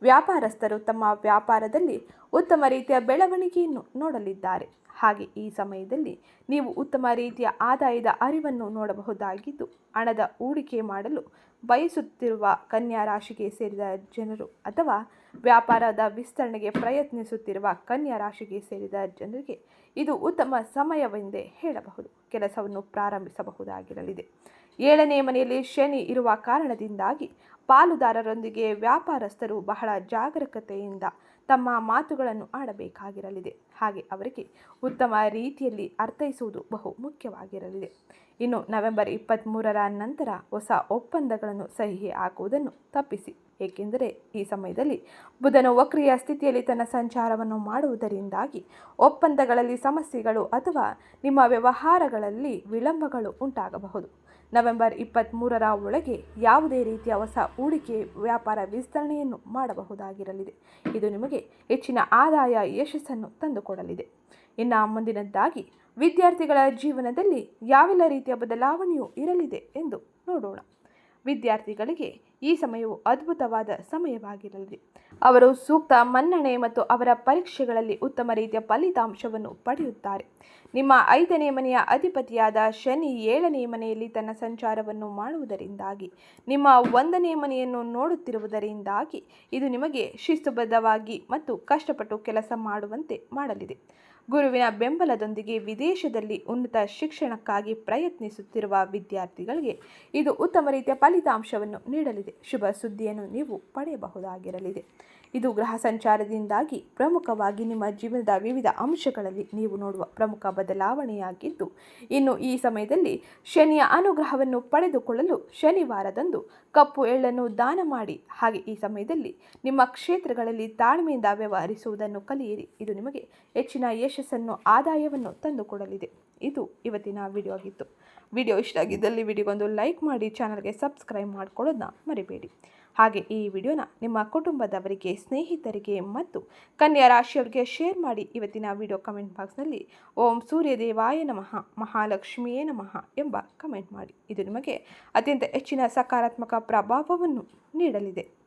ವ್ಯಾಪಾರಸ್ಥರು ತಮ್ಮ ವ್ಯಾಪಾರದಲ್ಲಿ ಉತ್ತಮ ರೀತಿಯ ಬೆಳವಣಿಗೆಯನ್ನು ನೋಡಲಿದ್ದಾರೆ. ಹಾಗೆ ಈ ಸಮಯದಲ್ಲಿ ನೀವು ಉತ್ತಮ ರೀತಿಯ ಆದಾಯದ ಅರಿವನ್ನು ನೋಡಬಹುದಾಗಿದ್ದು, ಹಣದ ಹೂಡಿಕೆ ಮಾಡಲು ಬಯಸುತ್ತಿರುವ ಕನ್ಯಾ ರಾಶಿಗೆ ಸೇರಿದ ಜನರು ಅಥವಾ ವ್ಯಾಪಾರದ ವಿಸ್ತರಣೆಗೆ ಪ್ರಯತ್ನಿಸುತ್ತಿರುವ ಕನ್ಯಾ ರಾಶಿಗೆ ಸೇರಿದ ಜನರಿಗೆ ಇದು ಉತ್ತಮ ಸಮಯವೆಂದೇ ಹೇಳಬಹುದು. ಕೆಲಸವನ್ನು ಪ್ರಾರಂಭಿಸಬಹುದಾಗಿರಲಿದೆ. ಏಳನೇ ಮನೆಯಲ್ಲಿ ಶನಿ ಇರುವ ಕಾರಣದಿಂದಾಗಿ ಪಾಲುದಾರರೊಂದಿಗೆ ವ್ಯಾಪಾರಸ್ಥರು ಬಹಳ ಜಾಗರೂಕತೆಯಿಂದ ತಮ್ಮ ಮಾತುಗಳನ್ನು ಆಡಬೇಕಾಗಿರಲಿದೆ. ಹಾಗೆ ಅವರಿಗೆ ಉತ್ತಮ ರೀತಿಯಲ್ಲಿ ಅರ್ಥೈಸುವುದು ಬಹು ಮುಖ್ಯವಾಗಿರಲಿದೆ ಇನ್ನು ನವೆಂಬರ್ ಇಪ್ಪತ್ತ್ಮೂರರ ನಂತರ ಹೊಸ ಒಪ್ಪಂದಗಳನ್ನು ಸಹಿ ಹಾಕುವುದನ್ನು ತಪ್ಪಿಸಿ. ಏಕೆಂದರೆ ಈ ಸಮಯದಲ್ಲಿ ಬುಧನು ವಕ್ರಿಯ ಸ್ಥಿತಿಯಲ್ಲಿ ತನ್ನ ಸಂಚಾರವನ್ನು ಮಾಡುವುದರಿಂದಾಗಿ ಒಪ್ಪಂದಗಳಲ್ಲಿ ಸಮಸ್ಯೆಗಳು ಅಥವಾ ನಿಮ್ಮ ವ್ಯವಹಾರಗಳಲ್ಲಿ ವಿಳಂಬಗಳು ಉಂಟಾಗಬಹುದು. ನವೆಂಬರ್ ಇಪ್ಪತ್ತ್ಮೂರರ ಒಳಗೆ ಯಾವುದೇ ರೀತಿಯ ಹೊಸ ಹೂಡಿಕೆ ವ್ಯಾಪಾರ ವಿಸ್ತರಣೆಯನ್ನು ಮಾಡಬಹುದಾಗಿರಲಿದೆ. ಇದು ನಿಮಗೆ ಹೆಚ್ಚಿನ ಆದಾಯ ಯಶಸ್ಸನ್ನು ತಂದುಕೊಡಲಿದೆ. ಇನ್ನು ಮುಂದಿನದ್ದಾಗಿ ವಿದ್ಯಾರ್ಥಿಗಳ ಜೀವನದಲ್ಲಿ ಯಾವೆಲ್ಲ ರೀತಿಯ ಬದಲಾವಣೆಯೂ ಇರಲಿದೆ ಎಂದು ನೋಡೋಣ. ವಿದ್ಯಾರ್ಥಿಗಳಿಗೆ ಈ ಸಮಯವು ಅದ್ಭುತವಾದ ಸಮಯವಾಗಿರಲಿದೆ ಅವರು ಸೂಕ್ತ ಮನ್ನಣೆ ಮತ್ತು ಅವರ ಪರೀಕ್ಷೆಗಳಲ್ಲಿ ಉತ್ತಮ ರೀತಿಯ ಫಲಿತಾಂಶವನ್ನು ಪಡೆಯುತ್ತಾರೆ. ನಿಮ್ಮ ಐದನೇ ಮನೆಯ ಅಧಿಪತಿಯಾದ ಶನಿ ಏಳನೇ ಮನೆಯಲ್ಲಿ ತನ್ನ ಸಂಚಾರವನ್ನು ಮಾಡುವುದರಿಂದಾಗಿ, ನಿಮ್ಮ ಒಂದನೇ ಮನೆಯನ್ನು ನೋಡುತ್ತಿರುವುದರಿಂದಾಗಿ ಇದು ನಿಮಗೆ ಶಿಸ್ತುಬದ್ಧವಾಗಿ ಮತ್ತು ಕಷ್ಟಪಟ್ಟು ಕೆಲಸ ಮಾಡುವಂತೆ ಮಾಡಲಿದೆ. ಗುರುವಿನ ಬೆಂಬಲದೊಂದಿಗೆ ವಿದೇಶದಲ್ಲಿ ಉನ್ನತ ಶಿಕ್ಷಣಕ್ಕಾಗಿ ಪ್ರಯತ್ನಿಸುತ್ತಿರುವ ವಿದ್ಯಾರ್ಥಿಗಳಿಗೆ ಇದು ಉತ್ತಮ ರೀತಿಯ ಫಲಿತಾಂಶವನ್ನು ನೀಡಲಿದೆ. ಶುಭ ಸುದ್ದಿಯನ್ನು ನೀವು ಪಡೆಯಬಹುದಾಗಿರಲಿದೆ. ಇದು ಗ್ರಹ ಸಂಚಾರದಿಂದಾಗಿ ಪ್ರಮುಖವಾಗಿ ನಿಮ್ಮ ಜೀವನದ ವಿವಿಧ ಅಂಶಗಳಲ್ಲಿ ನೀವು ನೋಡುವ ಪ್ರಮುಖ ಬದಲಾವಣೆಯಾಗಿದ್ದು, ಇನ್ನು ಈ ಸಮಯದಲ್ಲಿ ಶನಿಯ ಅನುಗ್ರಹವನ್ನು ಪಡೆದುಕೊಳ್ಳಲು ಶನಿವಾರದಂದು ಕಪ್ಪು ಎಳ್ಳನ್ನು ದಾನ ಮಾಡಿ. ಹಾಗೆ ಈ ಸಮಯದಲ್ಲಿ ನಿಮ್ಮ ಕ್ಷೇತ್ರಗಳಲ್ಲಿ ತಾಳ್ಮೆಯಿಂದ ವ್ಯವಹರಿಸುವುದನ್ನು ಕಲಿಯಿರಿ. ಇದು ನಿಮಗೆ ಹೆಚ್ಚಿನ ಯಶಸ್ಸನ್ನು, ಆದಾಯವನ್ನು ತಂದುಕೊಡಲಿದೆ. ಇದು ಇವತ್ತಿನ ವಿಡಿಯೋ ಆಗಿತ್ತು. ವಿಡಿಯೋ ಇಷ್ಟ ಆಗಿದ್ದಲ್ಲಿ ವಿಡಿಯೋಗೊಂದು ಲೈಕ್ ಮಾಡಿ, ಚಾನಲ್ಗೆ ಸಬ್ಸ್ಕ್ರೈಬ್ ಮಾಡ್ಕೊಳ್ಳೋದನ್ನ ಮರಿಬೇಡಿ. ಹಾಗೆ ಈ ವಿಡಿಯೋನ ನಿಮ್ಮ ಕುಟುಂಬದವರಿಗೆ, ಸ್ನೇಹಿತರಿಗೆ ಮತ್ತು ಕನ್ಯಾ ರಾಶಿಯವರಿಗೆ ಶೇರ್ ಮಾಡಿ ಇವತ್ತಿನ ವಿಡಿಯೋ ಕಮೆಂಟ್ ಬಾಕ್ಸ್ನಲ್ಲಿ ಓಂ ಸೂರ್ಯದೇವಾಯ ನಮಃ, ಮಹಾಲಕ್ಷ್ಮಿಯೇ ನಮಃ ಎಂಬ ಕಮೆಂಟ್ ಮಾಡಿ. ಇದು ನಿಮಗೆ ಅತ್ಯಂತ ಹೆಚ್ಚಿನ ಸಕಾರಾತ್ಮಕ ಪ್ರಭಾವವನ್ನು ನೀಡಲಿದೆ.